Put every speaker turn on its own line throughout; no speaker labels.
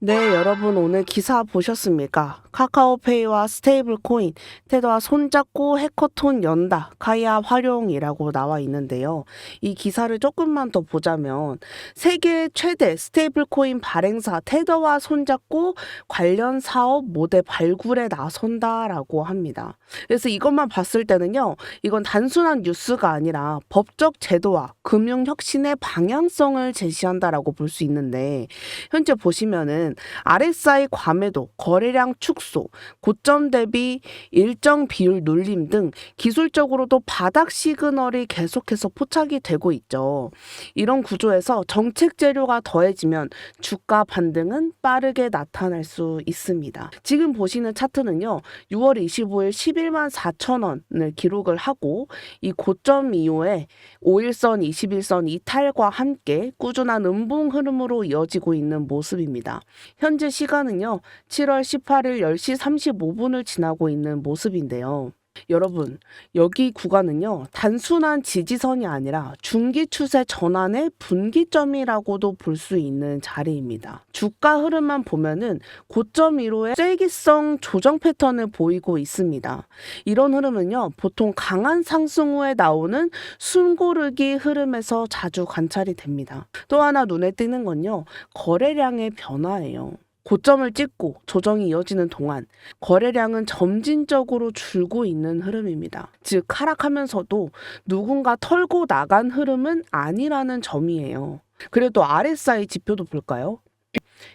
네, 여러분 오늘 기사 보셨습니까? 카카오페이와 스테이블 코인, 테더와 손잡고 해커톤 연다, 카이아 활용이라고 나와 있는데요. 이 기사를 조금만 더 보자면 세계 최대 스테이블 코인 발행사 테더와 손잡고 관련 사업 모델 발굴에 나선다라고 합니다. 그래서 이것만 봤을 때는요. 이건 단순한 뉴스가 아니라 법적 제도와 금융 혁신의 방향성을 제시한다라고 볼 수 있는데 현재 보시면은 RSI 과매도, 거래량 축소, 고점 대비 일정 비율 눌림 등 기술적으로도 바닥 시그널이 계속해서 포착이 되고 있죠. 이런 구조에서 정책 재료가 더해지면 주가 반등은 빠르게 나타날 수 있습니다. 지금 보시는 차트는요. 6월 25일 11만 4천 원을 기록을 하고 이 고점 이후에 5일선, 21선 이탈과 함께 꾸준한 음봉 흐름으로 이어지고 있는 모습입니다. 현재 시간은요, 7월 18일 10시 35분을 지나고 있는 모습인데요. 여러분, 여기 구간은요, 단순한 지지선이 아니라 중기 추세 전환의 분기점이라고도 볼 수 있는 자리입니다. 주가 흐름만 보면은 고점 이후에 쐐기성 조정 패턴을 보이고 있습니다. 이런 흐름은요, 보통 강한 상승 후에 나오는 숨고르기 흐름에서 자주 관찰이 됩니다. 또 하나 눈에 띄는 건요, 거래량의 변화예요. 고점을 찍고 조정이 이어지는 동안 거래량은 점진적으로 줄고 있는 흐름입니다. 즉, 하락하면서도 누군가 털고 나간 흐름은 아니라는 점이에요. 그래도 RSI 지표도 볼까요?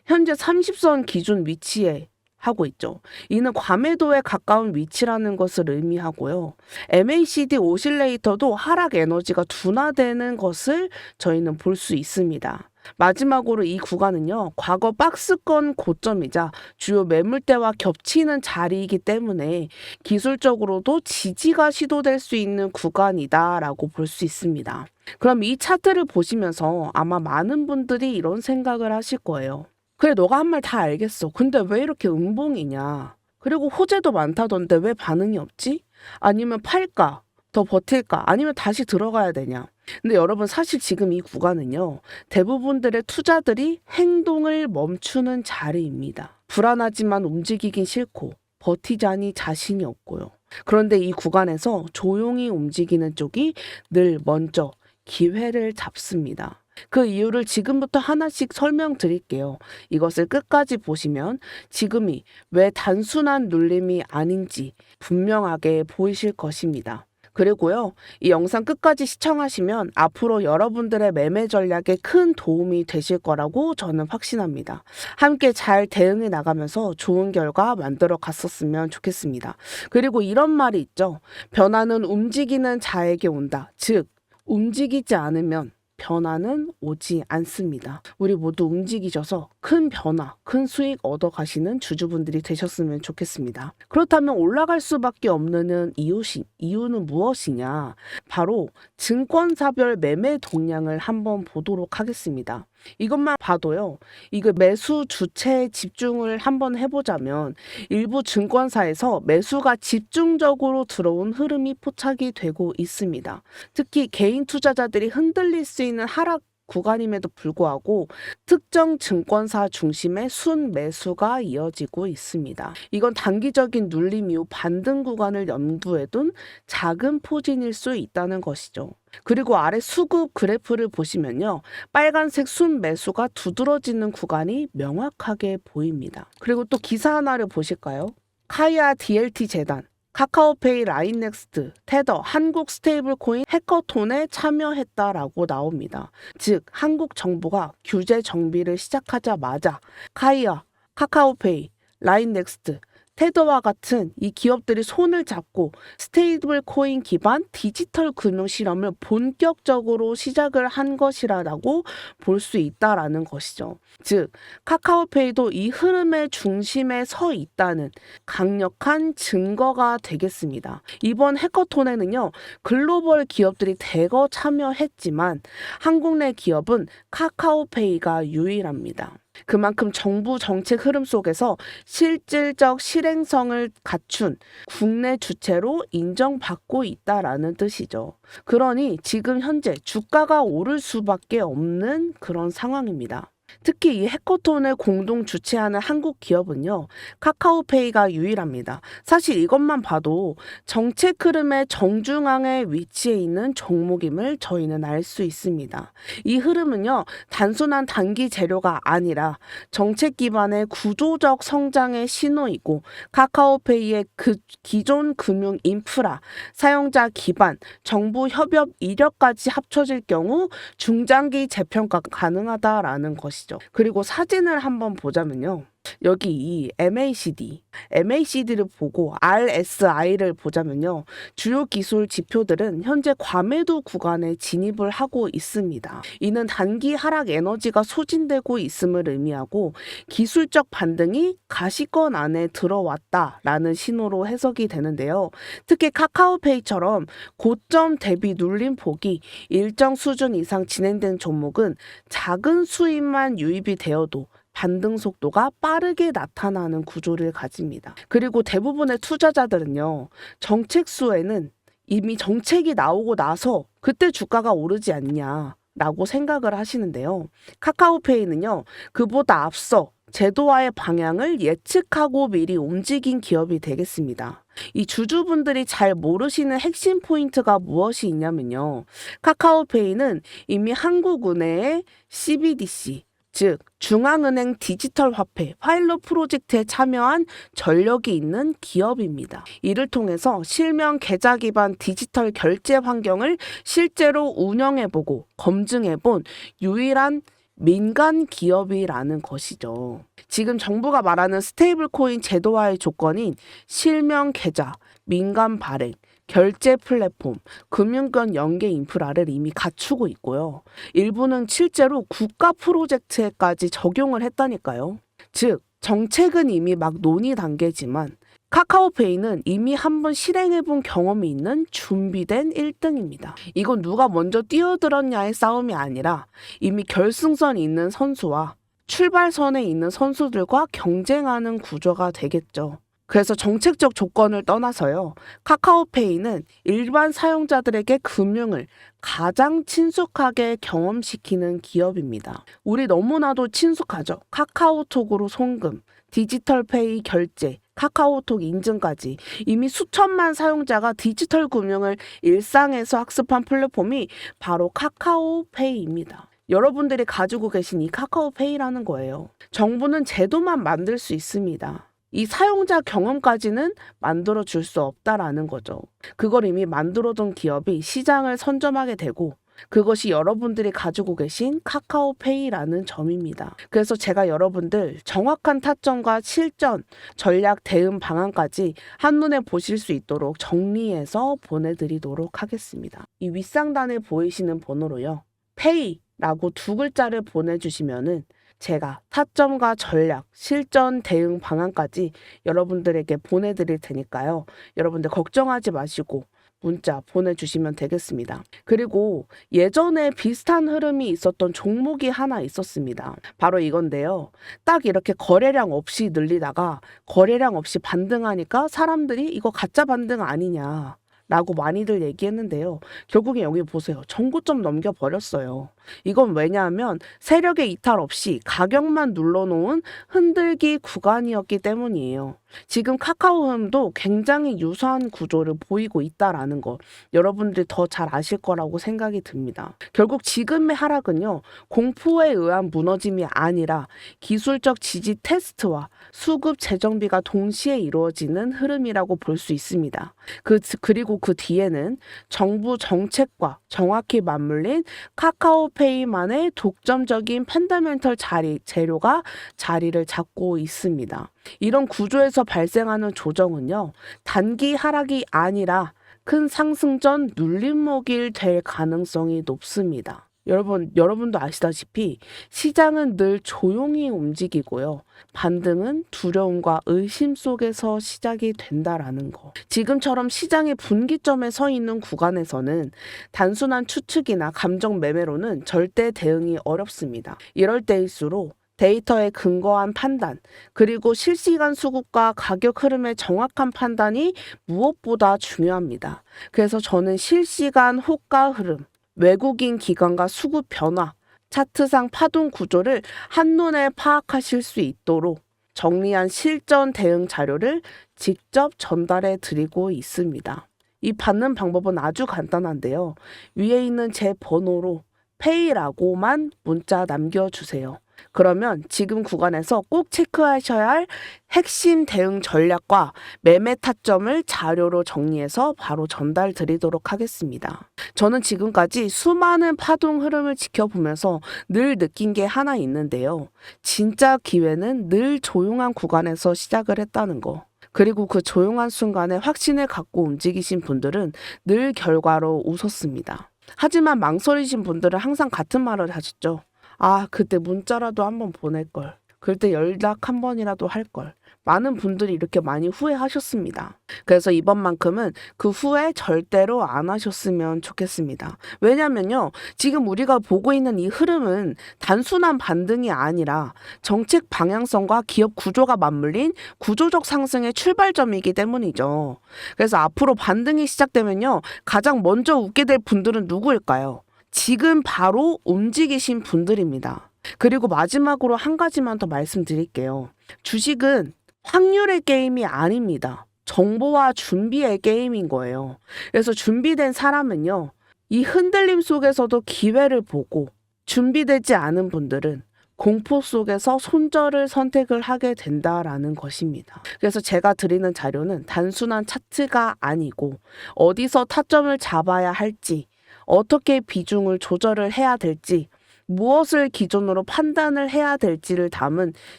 현재 30선 기준 위치에 하고 있죠. 이는 과매도에 가까운 위치라는 것을 의미하고요. MACD 오실레이터도 하락 에너지가 둔화되는 것을 저희는 볼 수 있습니다. 마지막으로 이 구간은요, 과거 박스권 고점이자 주요 매물대와 겹치는 자리이기 때문에 기술적으로도 지지가 시도될 수 있는 구간이다라고 볼 수 있습니다. 그럼 이 차트를 보시면서 아마 많은 분들이 이런 생각을 하실 거예요. 그래, 너가 한 말 다 알겠어. 근데 왜 이렇게 음봉이냐? 그리고 호재도 많다던데 왜 반응이 없지? 아니면 팔까? 더 버틸까? 아니면 다시 들어가야 되냐? 근데 여러분 사실 지금 이 구간은요. 대부분들의 투자들이 행동을 멈추는 자리입니다. 불안하지만 움직이긴 싫고 버티자니 자신이 없고요. 그런데 이 구간에서 조용히 움직이는 쪽이 늘 먼저 기회를 잡습니다. 그 이유를 지금부터 하나씩 설명드릴게요. 이것을 끝까지 보시면 지금이 왜 단순한 눌림이 아닌지 분명하게 보이실 것입니다. 그리고요, 이 영상 끝까지 시청하시면 앞으로 여러분들의 매매 전략에 큰 도움이 되실 거라고 저는 확신합니다. 함께 잘 대응해 나가면서 좋은 결과 만들어 갔었으면 좋겠습니다. 그리고 이런 말이 있죠. 변화는 움직이는 자에게 온다. 즉, 움직이지 않으면 변화는 오지 않습니다. 우리 모두 움직이셔서 큰 변화, 큰 수익 얻어 가시는 주주분들이 되셨으면 좋겠습니다. 그렇다면 올라갈 수밖에 없는 이유시, 이유는 무엇이냐? 바로 증권사별 매매 동향을 한번 보도록 하겠습니다. 이것만 봐도요, 이거 매수 주체에 집중을 한번 해보자면 일부 증권사에서 매수가 집중적으로 들어온 흐름이 포착이 되고 있습니다. 특히 개인 투자자들이 흔들릴 수 있는 하락 구간임에도 불구하고 특정 증권사 중심의 순 매수가 이어지고 있습니다. 이건 단기적인 눌림 이후 반등 구간을 염두에 둔 작은 포진일 수 있다는 것이죠. 그리고 아래 수급 그래프를 보시면요. 빨간색 순 매수가 두드러지는 구간이 명확하게 보입니다. 그리고 또 기사 하나를 보실까요? 카이아 DLT 재단 카카오페이, 라인넥스트, 테더, 한국 스테이블 코인 해커톤에 참여했다라고 나옵니다. 즉, 한국 정부가 규제 정비를 시작하자마자 카이아, 카카오페이, 라인넥스트, 테더와 같은 이 기업들이 손을 잡고 스테이블 코인 기반 디지털 금융 실험을 본격적으로 시작을 한 것이라고 볼 수 있다라는 것이죠. 즉, 카카오페이도 이 흐름의 중심에 서 있다는 강력한 증거가 되겠습니다. 이번 해커톤에는요, 글로벌 기업들이 대거 참여했지만 한국 내 기업은 카카오페이가 유일합니다. 그만큼 정부 정책 흐름 속에서 실질적 실행성을 갖춘 국내 주체로 인정받고 있다라는 뜻이죠. 그러니 지금 현재 주가가 오를 수밖에 없는 그런 상황입니다. 특히 이 해커톤을 공동 주최하는 한국 기업은요, 카카오페이가 유일합니다. 사실 이것만 봐도 정책 흐름의 정중앙에 위치해 있는 종목임을 저희는 알 수 있습니다. 이 흐름은요, 단순한 단기 재료가 아니라 정책 기반의 구조적 성장의 신호이고 카카오페이의 그 기존 금융 인프라, 사용자 기반, 정부 협업 이력까지 합쳐질 경우 중장기 재평가 가능하다라는 것이 죠. 그리고 사진을 한번 보자면요. 여기 이 MACD, MACD를 보고 RSI를 보자면요. 주요 기술 지표들은 현재 과매도 구간에 진입을 하고 있습니다. 이는 단기 하락 에너지가 소진되고 있음을 의미하고 기술적 반등이 가시권 안에 들어왔다라는 신호로 해석이 되는데요. 특히 카카오페이처럼 고점 대비 눌림 폭이 일정 수준 이상 진행된 종목은 작은 수입만 유입이 되어도 반등 속도가 빠르게 나타나는 구조를 가집니다. 그리고 대부분의 투자자들은요, 정책 수에는 이미 정책이 나오고 나서 그때 주가가 오르지 않냐. 라고 생각을 하시는데요. 카카오페이는요, 그보다 앞서 제도화의 방향을 예측하고 미리 움직인 기업이 되겠습니다. 이 주주분들이 잘 모르시는 핵심 포인트가 무엇이 있냐면요. 카카오페이는 이미 한국은행의 CBDC, 즉 중앙은행 디지털 화폐 파일럿 프로젝트에 참여한 전력이 있는 기업입니다. 이를 통해서 실명 계좌 기반 디지털 결제 환경을 실제로 운영해보고 검증해본 유일한 민간 기업이라는 것이죠. 지금 정부가 말하는 스테이블 코인 제도화의 조건인 실명 계좌, 민간 발행, 결제 플랫폼, 금융권 연계 인프라를 이미 갖추고 있고요. 일부는 실제로 국가 프로젝트에까지 적용을 했다니까요. 즉, 정책은 이미 막 논의 단계지만 카카오페이는 이미 한 번 실행해본 경험이 있는 준비된 1등입니다. 이건 누가 먼저 뛰어들었냐의 싸움이 아니라 이미 결승선에 있는 선수와 출발선에 있는 선수들과 경쟁하는 구조가 되겠죠. 그래서 정책적 조건을 떠나서요. 카카오페이는 일반 사용자들에게 금융을 가장 친숙하게 경험시키는 기업입니다. 우리 너무나도 친숙하죠. 카카오톡으로 송금, 디지털페이 결제, 카카오톡 인증까지 이미 수천만 사용자가 디지털 금융을 일상에서 학습한 플랫폼이 바로 카카오페이입니다. 여러분들이 가지고 계신 이 카카오페이라는 거예요. 정부는 제도만 만들 수 있습니다. 이 사용자 경험까지는 만들어 줄 수 없다라는 거죠. 그걸 이미 만들어둔 기업이 시장을 선점하게 되고 그것이 여러분들이 가지고 계신 카카오페이라는 점입니다. 그래서 제가 여러분들 정확한 타점과 실전, 전략 대응 방안까지 한눈에 보실 수 있도록 정리해서 보내드리도록 하겠습니다. 이 윗상단에 보이시는 번호로요. 페이 라고 두 글자를 보내주시면은 제가 타점과 전략, 실전 대응 방안까지 여러분들에게 보내드릴 테니까요. 여러분들 걱정하지 마시고 문자 보내주시면 되겠습니다. 그리고 예전에 비슷한 흐름이 있었던 종목이 하나 있었습니다. 바로 이건데요. 딱 이렇게 거래량 없이 늘리다가 거래량 없이 반등하니까 사람들이 이거 가짜 반등 아니냐. 라고 많이들 얘기했는데요. 결국에 여기 보세요. 전고점 넘겨버렸어요. 이건 왜냐하면 세력의 이탈 없이 가격만 눌러놓은 흔들기 구간이었기 때문이에요. 지금 카카오음도 굉장히 유사한 구조를 보이고 있다라는 거 여러분들이 더 잘 아실 거라고 생각이 듭니다. 결국 지금의 하락은요 공포에 의한 무너짐이 아니라 기술적 지지 테스트와 수급 재정비가 동시에 이루어지는 흐름이라고 볼 수 있습니다. 그 그리고 그 뒤에는 정부 정책과 정확히 맞물린 카카오 페이만의 독점적인 팬더멘털 자리 재료가 자리를 잡고 있습니다. 이런 구조에서 발생하는 조정은요, 단기 하락이 아니라 큰 상승 전 눌림목일 될 가능성이 높습니다. 여러분, 여러분도 아시다시피 시장은 늘 조용히 움직이고요. 반등은 두려움과 의심 속에서 시작이 된다라는 거. 지금처럼 시장의 분기점에 서 있는 구간에서는 단순한 추측이나 감정 매매로는 절대 대응이 어렵습니다. 이럴 때일수록 데이터에 근거한 판단, 그리고 실시간 수급과 가격 흐름의 정확한 판단이 무엇보다 중요합니다. 그래서 저는 실시간 호가 흐름, 외국인 기관과 수급 변화, 차트상 파동 구조를 한눈에 파악하실 수 있도록 정리한 실전 대응 자료를 직접 전달해 드리고 있습니다. 이 받는 방법은 아주 간단한데요. 위에 있는 제 번호로 페이라고만 문자 남겨주세요. 그러면 지금 구간에서 꼭 체크하셔야 할 핵심 대응 전략과 매매 타점을 자료로 정리해서 바로 전달 드리도록 하겠습니다. 저는 지금까지 수많은 파동 흐름을 지켜보면서 늘 느낀 게 하나 있는데요. 진짜 기회는 늘 조용한 구간에서 시작을 했다는 거. 그리고 그 조용한 순간에 확신을 갖고 움직이신 분들은 늘 결과로 웃었습니다. 하지만 망설이신 분들은 항상 같은 말을 하셨죠. 아, 그때 문자라도 한번 보낼걸. 그때 연락 한 번이라도 할걸. 많은 분들이 이렇게 많이 후회하셨습니다. 그래서 이번만큼은 그 후회 절대로 안 하셨으면 좋겠습니다. 왜냐면요. 지금 우리가 보고 있는 이 흐름은 단순한 반등이 아니라 정책 방향성과 기업 구조가 맞물린 구조적 상승의 출발점이기 때문이죠. 그래서 앞으로 반등이 시작되면요. 가장 먼저 웃게 될 분들은 누구일까요? 지금 바로 움직이신 분들입니다. 그리고 마지막으로 한 가지만 더 말씀드릴게요. 주식은 확률의 게임이 아닙니다. 정보와 준비의 게임인 거예요. 그래서 준비된 사람은요, 이 흔들림 속에서도 기회를 보고 준비되지 않은 분들은 공포 속에서 손절을 선택을 하게 된다라는 것입니다. 그래서 제가 드리는 자료는 단순한 차트가 아니고 어디서 타점을 잡아야 할지, 어떻게 비중을 조절을 해야 될지, 무엇을 기준으로 판단을 해야 될지를 담은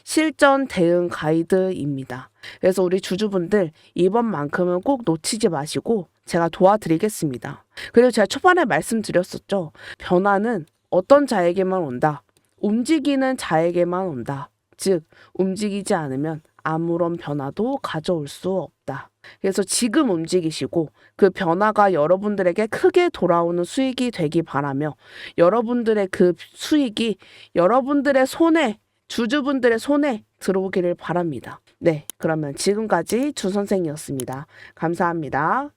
실전 대응 가이드입니다. 그래서 우리 주주분들 이번만큼은 꼭 놓치지 마시고 제가 도와드리겠습니다. 그리고 제가 초반에 말씀드렸었죠. 변화는 어떤 자에게만 온다. 움직이는 자에게만 온다. 즉, 움직이지 않으면 아무런 변화도 가져올 수 없다. 그래서 지금 움직이시고 그 변화가 여러분들에게 크게 돌아오는 수익이 되기 바라며 여러분들의 그 수익이 여러분들의 손에 주주분들의 손에 들어오기를 바랍니다. 네, 그러면 지금까지 주 선생이었습니다. 감사합니다.